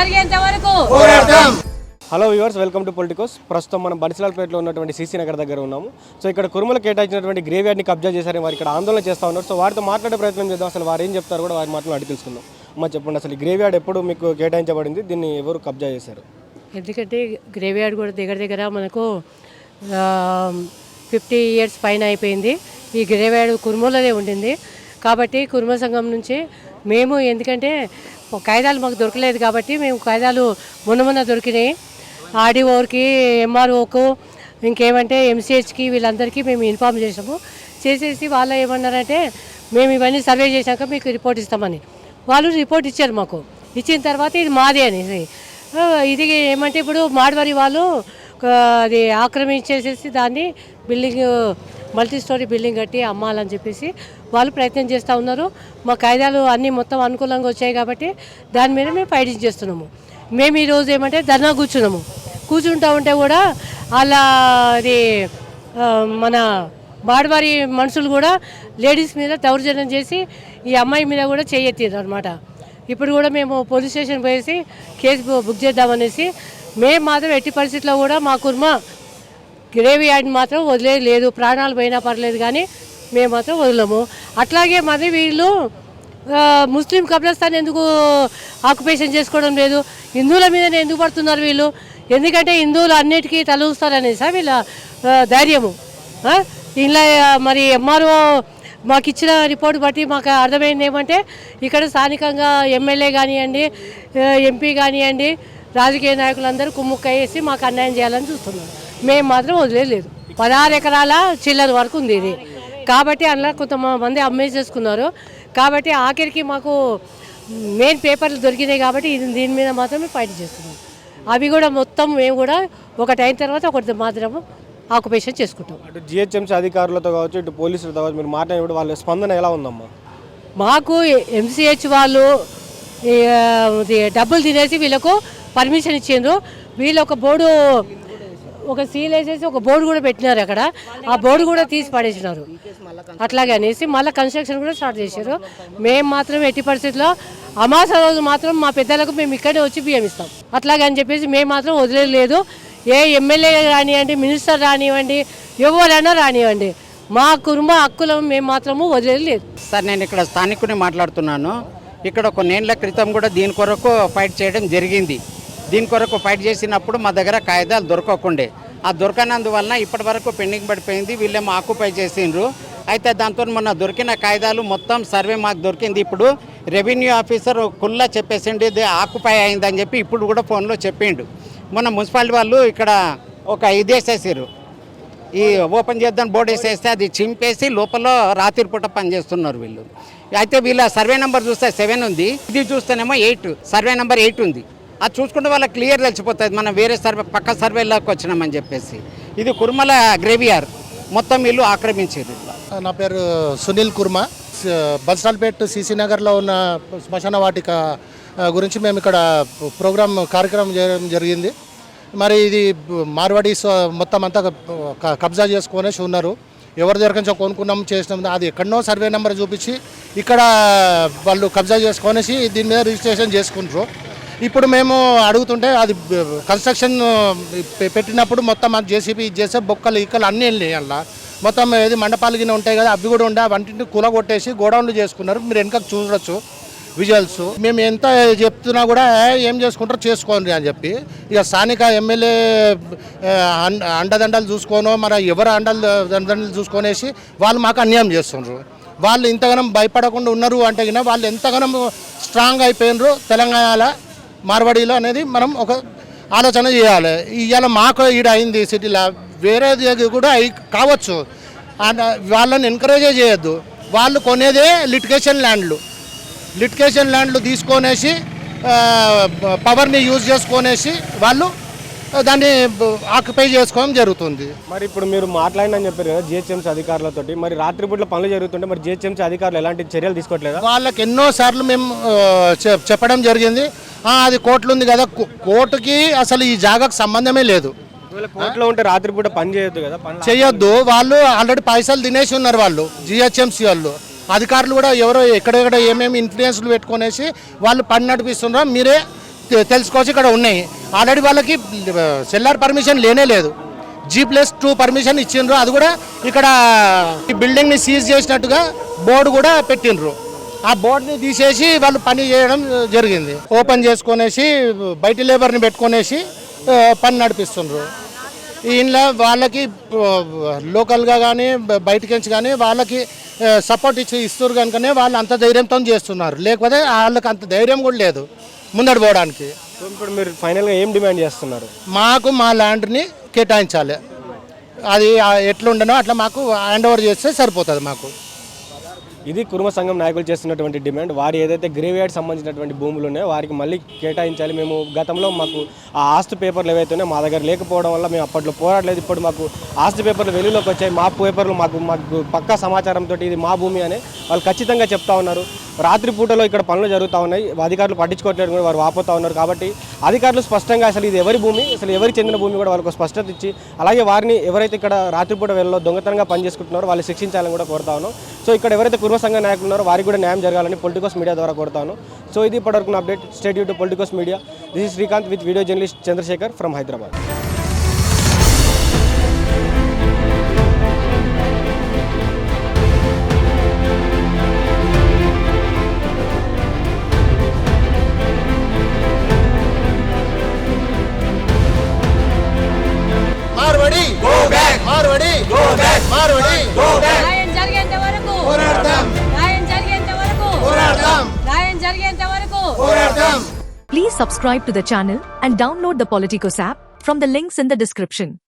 జరిగేంత వరకు. Hello viewers welcome to Politicos. ప్రస్తుతం మనం బన్సిలాల్పేటలో ఉన్నటువంటి సీసీ నగర్ దగ్గర ఉన్నాము. సో ఇక్కడ కురుమలు కేటాయించినటువంటి గ్రేవ్ యార్డ్ని కబ్జా చేశారని వారు ఇక్కడ ఆందోళన చేస్తూ ఉన్నారు. సో వారితో మాట్లాడే ప్రయత్నం చేద్దాం. అసలు వారు ఏం చెప్తారు కూడా వారి మాటలు అడిగి తెలుసుకుందాం. అమ్మ చెప్పండి. అసలు ఈ గ్రేవ్ యార్డ్ ఎప్పుడు మీకు కేటాయించబడింది? దీన్ని ఎవరు కబ్జా చేశారు? ఎందుకంటే గ్రేవ్యార్డ్ కూడా దగ్గర దగ్గర మనకు ఫిఫ్టీ ఇయర్స్ పైన అయిపోయింది. ఈ గ్రేవ్యార్డ్ కుర్మూలనే ఉండింది. కాబట్టి కుర్మ సంఘం నుంచి మేము ఎందుకంటే కాగితాలు మాకు దొరకలేదు కాబట్టి మేము కాగితాలు మొన్న మొన్న దొరికినాయి. ఆర్డీఓకి ఎంఆర్ఓకు ఇంకేమంటే ఎంసీహెచ్కి వీళ్ళందరికీ మేము ఇన్ఫామ్ చేసాము చేసేసి వాళ్ళు ఏమన్నారంటే మేము ఇవన్నీ సర్వే చేశాక మీకు రిపోర్ట్ ఇస్తామని. వాళ్ళు రిపోర్ట్ ఇచ్చారు మాకు. ఇచ్చిన తర్వాత ఇది మాదే అనేసి ఇది ఏమంటే ఇప్పుడు మాడవరి వాళ్ళు అది ఆక్రమించేసేసి దాన్ని బిల్డింగ్ మల్టీ స్టోరీ బిల్డింగ్ కట్టి అమ్మాలని చెప్పేసి వాళ్ళు ప్రయత్నం చేస్తూ ఉన్నారు. మా కాయిదాలు అన్నీ మొత్తం అనుకూలంగా వచ్చాయి కాబట్టి దాని మీద మేము ఫైటింగ్ చేస్తున్నాము. మేము ఈరోజు ఏమంటే ధర్నా కూర్చున్నాము. కూర్చుంటూ ఉంటే కూడా అలా అది మన బాడవారి మనుషులు కూడా లేడీస్ మీద దౌర్జన్యం చేసి ఈ అమ్మాయి మీద కూడా చేయెత్తారు అనమాట ఇప్పుడు కూడా మేము పోలీస్ స్టేషన్ పోయేసి కేసు బుక్ చేద్దామనేసి మేము మాత్రం ఎట్టి పరిస్థితుల్లో కూడా మా కుర్మ గ్రేవీ యార్డ్ మాత్రం వదిలేదు లేదు. ప్రాణాలు పోయినా పర్లేదు కానీ మేము మాత్రం వదలము. అట్లాగే మరి వీళ్ళు ముస్లిం కబ్రస్థాన్ ఎందుకు ఆక్యుపేషన్ చేసుకోవడం లేదు? హిందువుల మీదనే ఎందుకు పడుతున్నారు వీళ్ళు? ఎందుకంటే హిందువులు అన్నిటికీ తలూస్తారనేసా వీళ్ళ ధైర్యము. ఇలా మరి ఎంఆర్ఓ మాకు ఇచ్చిన రిపోర్ట్ బట్టి మాకు అర్థమైంది ఏమంటే ఇక్కడ స్థానికంగా ఎమ్మెల్యే కానివ్వండి ఎంపీ కానివ్వండి రాజకీయ నాయకులందరూ కుమ్ముక్క వేసి మాకు అన్యాయం చేయాలని చూస్తున్నారు. మేము మాత్రం వదిలేదు పదహారు ఎకరాల చిల్లర వరకు ఉంది ఇది. కాబట్టి అందులో కొంతమంది అమ్మేసేసుకున్నారు కాబట్టి ఆఖరికి మాకు మెయిన్ పేపర్లు దొరికినాయి కాబట్టి ఇది దీని మీద మాత్రమే ఫైట్ చేస్తున్నాం. అవి కూడా మొత్తం మేము కూడా ఒకటి అయిన తర్వాత ఒకటి మాత్రము ఆక్యుపేషన్ చేసుకుంటాం. అటు జిహెచ్ఎంసీ అధికారులతో కావచ్చు ఇటు పోలీసులతో కావచ్చు మీరు మాట్లాడినప్పుడు వాళ్ళ స్పందన ఎలా ఉందమ్మా? మాకు ఎంసీహెచ్ వాళ్ళు డబ్బులు తినేసి వీళ్ళకు పర్మిషన్ ఇచ్చిండ్రు. వీళ్ళు ఒక బోర్డు ఒక సీల్ వేసేసి ఒక బోర్డు కూడా పెట్టినారు అక్కడ. ఆ బోర్డు కూడా తీసి పడేసినారు. అట్లాగే అనేసి మళ్ళీ కన్స్ట్రక్షన్ కూడా స్టార్ట్ చేశారు. మేము మాత్రం ఎట్టి పరిస్థితుల్లో అమాస రోజు మాత్రం మా పెద్దలకు మేము ఇక్కడే వచ్చి బియ్యం ఇస్తాం. అట్లాగే అని చెప్పేసి మేము మాత్రం వదిలేదు ఏ ఎమ్మెల్యే రానివ్వండి మినిస్టర్ రానివ్వండి ఎవరైనా రానివ్వండి. మా కుటుంబ హక్కులను మేము మాత్రము వదిలేదు సార్ నేను ఇక్కడ స్థానికుని మాట్లాడుతున్నాను. ఇక్కడ కొన్నేళ్ళ క్రితం కూడా దీని కొరకు ఫైట్ చేయడం జరిగింది. దీని కొరకు ఫైట్ చేసినప్పుడు మా దగ్గర కాగితాలు దొరకకుండే. ఆ దొరకనందువలన ఇప్పటి వరకు పెండింగ్ పడిపోయింది వీళ్ళేమో ఆక్యుపై చేసిండ్రు. అయితే దాంతో మొన్న దొరికిన కాగితాలు మొత్తం సర్వే మాకు దొరికింది. ఇప్పుడు రెవెన్యూ ఆఫీసర్ కుల్లా చెప్పేసిండు ఇది ఆక్యుపై అయిందని చెప్పి ఇప్పుడు కూడా ఫోన్లో చెప్పిండు. మొన్న మున్సిపాలిటీ వాళ్ళు ఇక్కడ ఒక ఇది వేసేసారు ఈ ఓపెన్ చేద్దాం బోర్డు వేసేస్తే అది చింపేసి లోపల రాత్రి పూట పనిచేస్తున్నారు వీళ్ళు. అయితే వీళ్ళ సర్వే నెంబర్ చూస్తే సెవెన్ ఉంది ఇది చూస్తేనేమో ఎయిట్ సర్వే నెంబర్ ఎయిట్ ఉంది. అది చూసుకుంటే వాళ్ళకి క్లియర్ తెలిసిపోతుంది. మనం వేరే సర్వే పక్క సర్వేలోకి వచ్చినామని చెప్పేసి. ఇది కుర్మల గ్రేవియార్. మొత్తం ఇల్లు ఆక్రమించేది నా పేరు సునీల్ కుర్మా. స- సిసి నగర్లో ఉన్న శ్మశాన వాటిక గురించి మేము ఇక్కడ ప్రోగ్రామ్ కార్యక్రమం చేయడం జరిగింది. మరి ఇది మార్వాడీస్ మొత్తం అంతా కబ్జా చేసుకునేసి ఉన్నారు. ఎవరి దగ్గర నుంచో కొనుక్కున్నాం చేసినాం. అది ఎక్కడనో సర్వే నెంబర్ చూపించి ఇక్కడ వాళ్ళు కబ్జా చేసుకొనేసి దీని మీద రిజిస్ట్రేషన్ చేసుకుంటారు. ఇప్పుడు మేము అడుగుతుంటే అది కన్స్ట్రక్షన్ పె- పెట్టినప్పుడు మొత్తం అది జేసీబీ చేస్తే బొక్కలు ఇక్కలు అన్నీ వెళ్ళినాయి అలా మొత్తం ఏది మండపాలు గిన్నె ఉంటాయి కదా అవి కూడా ఉండే వంటిని కూల కొట్టేసి గోడౌన్లు చేసుకున్నారు. మీరు వెనక చూడొచ్చు విజువల్స్ మేము ఎంత చెప్తున్నా కూడా ఏం చేసుకుంటారో చేసుకోండి అని చెప్పి. ఇక స్థానిక ఎమ్మెల్యే అండదండలు చూసుకోనో మన ఎవరు అండలు దండలు చూసుకొనేసి వాళ్ళు మాకు అన్యాయం చేస్తున్నారు వాళ్ళు ఇంతగానం భయపడకుండా ఉన్నారు అంటే గిన వాళ్ళు ఎంతగానం స్ట్రాంగ్ అయిపోయినరు తెలంగాణలో. మార్వాడీలో అనేది మనం ఒక ఆలోచన చేయాలి. ఇవాళ మాకు ఈడ అయింది సిటీలో వేరే దగ్గర కూడా అయి కావచ్చు. వాళ్ళని ఎంకరేజ్ చేయొద్దు. వాళ్ళు కొనేదే లిటిగేషన్ ల్యాండ్లు లిటిగేషన్ ల్యాండ్లు తీసుకొనేసి పవర్ని యూజ్ చేసుకొనేసి వాళ్ళు దాన్ని ఆక్యుపై చేసుకోవడం జరుగుతుంది. మరి ఇప్పుడు మీరు మాట్లాడినని చెప్పారు కదా జిహెచ్ఎంసీ అధికారులతోటి. మరి రాత్రిపూట్ల పనులు జరుగుతుంటే మరి జిహెచ్ఎంసీ అధికారులు ఎలాంటి చర్యలు తీసుకోవట్లేదా? వాళ్ళకి ఎన్నో సార్లు మేము చెప్పడం జరిగింది. "ఆ, అది కోర్టులు ఉంది కదా కోర్టుకి అసలు ఈ జాగాకు సంబంధమే లేదు. కోర్టులో ఉంటే రాత్రిపూట పని చేయొద్దు కదా చేయొద్దు. వాళ్ళు ఆల్రెడీ పైసలు తినేసి ఉన్నారు వాళ్ళు జిహెచ్ఎంసీ వాళ్ళు. అధికారులు కూడా ఎవరో ఎక్కడెక్కడ ఏమేమి ఇన్ఫ్లుయెన్స్లు పెట్టుకొనేసి వాళ్ళు పని నడిపిస్తున్నారో మీరే తెలుసుకోవచ్చు ఇక్కడ ఉన్నాయి. ఆల్రెడీ వాళ్ళకి సెల్లార్ పర్మిషన్ లేనే లేదు. జీ ప్లస్ టూ పర్మిషన్ ఇచ్చిండ్రు. అది కూడా ఇక్కడ ఈ బిల్డింగ్ని సీజ్ చేసినట్టుగా బోర్డు కూడా పెట్టిండ్రు. ఆ బోర్డుని తీసేసి వాళ్ళు పని చేయడం జరిగింది. ఓపెన్ చేసుకొనేసి బయట లేబర్ని పెట్టుకొనేసి పని నడిపిస్తుండ్రు. ఇంట్లో వాళ్ళకి లోకల్గా కానీ బయటికి నుంచి కానీ వాళ్ళకి సపోర్ట్ ఇచ్చి ఇస్తారు కనుకనే వాళ్ళు అంత ధైర్యంతో చేస్తున్నారు. లేకపోతే వాళ్ళకి అంత ధైర్యం కూడా లేదు ముందడి పోవడానికి. ఇప్పుడు మీరు ఫైనల్గా ఏం డిమాండ్ చేస్తున్నారు? మాకు మా ల్యాండ్ని కేటాయించాలి. అది ఎట్లుండనో అట్లా మాకు హ్యాండ్ ఓవర్ చేస్తే సరిపోతుంది మాకు. ఇది కుర్మ సంఘం నాయకులు చేస్తున్నటువంటి డిమాండ్. వారి ఏదైతే గ్రేవ్యార్డ్ సంబంధించినటువంటి భూములు ఉన్నాయో వారికి మళ్ళీ కేటాయించాలి. మేము గతంలో మాకు ఆ ఆస్తి పేపర్లు ఏవైతే మా దగ్గర లేకపోవడం వల్ల మేము అప్పట్లో పోరాడలేదు. ఇప్పుడు మాకు ఆస్తి పేపర్లు వెలుగులోకి వచ్చాయి. మా పేపర్లు మాకు మాకు పక్కా సమాచారంతో ఇది మా భూమి అని వాళ్ళు ఖచ్చితంగా చెప్తా ఉన్నారు. రాత్రిపూటలో ఇక్కడ పనులు జరుగుతూ ఉన్నాయి. అధికారులు పట్టించుకోవట్లేదు కూడా వారు వాపోతా ఉన్నారు కాబట్టి అధికారులు స్పష్టంగా అసలు ఇది ఎవరి భూమి అసలు ఎవరికి చెందిన భూమి కూడా వాళ్ళకు స్పష్టత ఇచ్చి అలాగే వారిని ఎవరైతే ఇక్కడ రాత్రిపూట వెళ్ళలో దొంగతనంగా పనిచేసుకుంటున్నారో వాళ్ళు శిక్షించాలని కూడా కోరుతా ఉన్నాం. సో ఇక్కడ ఎవరైతే కుర్మ సంఘ నాయకులు ఉన్నారో వారికి కూడా న్యాయం జరగాలని పొలిటికోస్ మీడియా ద్వారా కోరుతాను సో ఇది ఇప్పటివరకు update. State YouTube Politicos media. This is Srikanth with video journalist Chandrasekhar from Hyderabad. Marwadi go back Marwadi go back న్యాయం జరిగేంత వరకు పోరాడతాం న్యాయం జరిగేంత వరకు పోరాడతాం న్యాయం జరిగేంత వరకు పోరాడతాం Please subscribe to the channel and download the Politicos app from the links in the description.